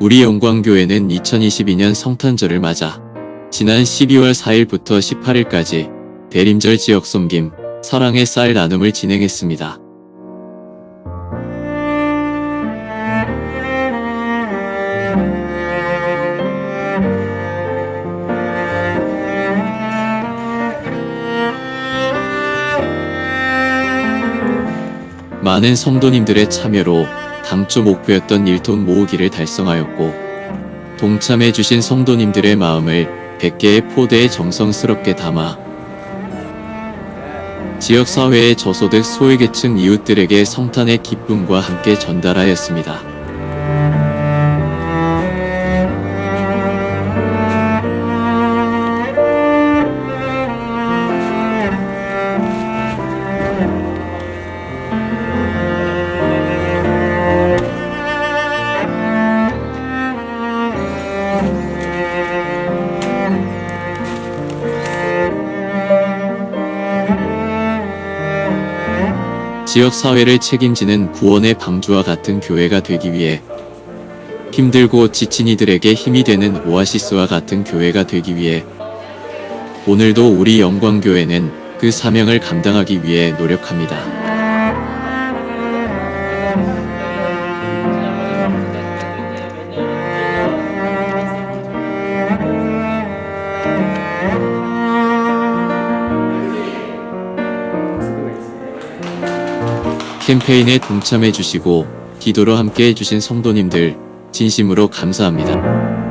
우리 영광교회는 2022년 성탄절을 맞아 지난 12월 4일부터 18일까지 대림절 지역 섬김 사랑의 쌀 나눔을 진행했습니다. 많은 성도님들의 참여로 당초 목표였던 1톤 모으기를 달성하였고 동참해주신 성도님들의 마음을 100개의 포대에 정성스럽게 담아 지역사회의 저소득 소외계층 이웃들에게 성탄의 기쁨과 함께 전달하였습니다. 지역 사회를 책임지는 구원의 방주와 같은 교회가 되기 위해 힘들고 지친 이들에게 힘이 되는 오아시스와 같은 교회가 되기 위해 오늘도 우리 영광교회는 그 사명을 감당하기 위해 노력합니다. 캠페인에 동참해 주시고 기도로 함께 해 주신 성도님들 진심으로 감사합니다.